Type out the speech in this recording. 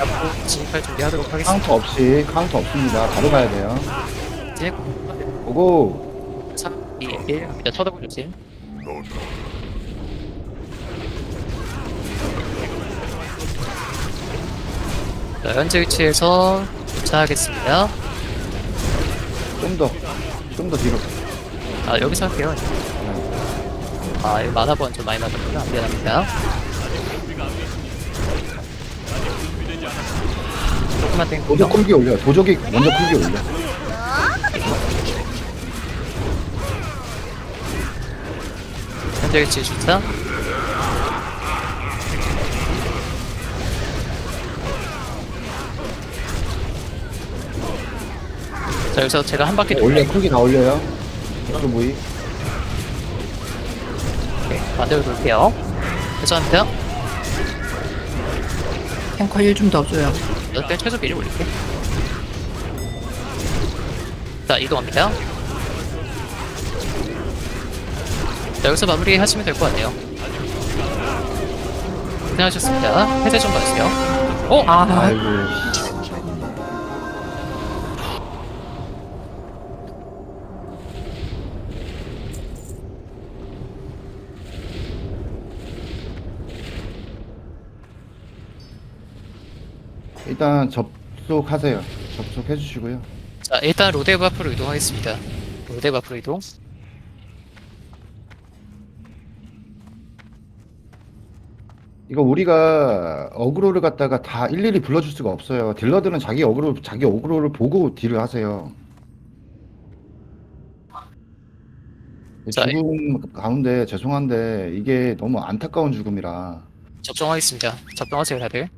앞으로 진입할 준비하도록 하겠습니다. 카운터 없이 카운터 없습니다. 바로 가야 돼요. 진입 오고 3, 2, 1 합니다. 쳐다볼 조심. 자, 현재 위치에서 도착하겠습니다. 좀 더 좀 더 뒤로. 아, 여기서 할게요. 아, 이 만화번 좀 많이 맞았구나. 미안합니다. 조금만 땡겨. 도적 쿨기 올려. 도적이 먼저 쿨기 올려. 현재 위치 좋다. 자, 여기서 제가 한 바퀴 올려 쿨기 다 올려요. 또 무이. 오케이, 반대로 돌게요. 죄송합니다. 탱커 힐좀더 줘요. 이때 최소 미리 올릴게. 자, 이동합니다. 자, 여기서 마무리 하시면 될 것 같네요. 고생하셨습니다. 해제 좀 봐주세요. 어? 아, 아이고. 일단 접속하세요. 접속해 주시고요. 자, 일단 로데브 앞으로 이동하겠습니다. 로데브 앞으로 이동. 이거 우리가 어그로를 갖다가 다 일일이 불러줄 수가 없어요. 딜러들은 자기 어그로 자기 어그로를 보고 딜을 하세요. 자, 죽음 가운데 죄송한데 이게 너무 안타까운 죽음이라 접종하겠습니다. 접종하세요, 다들.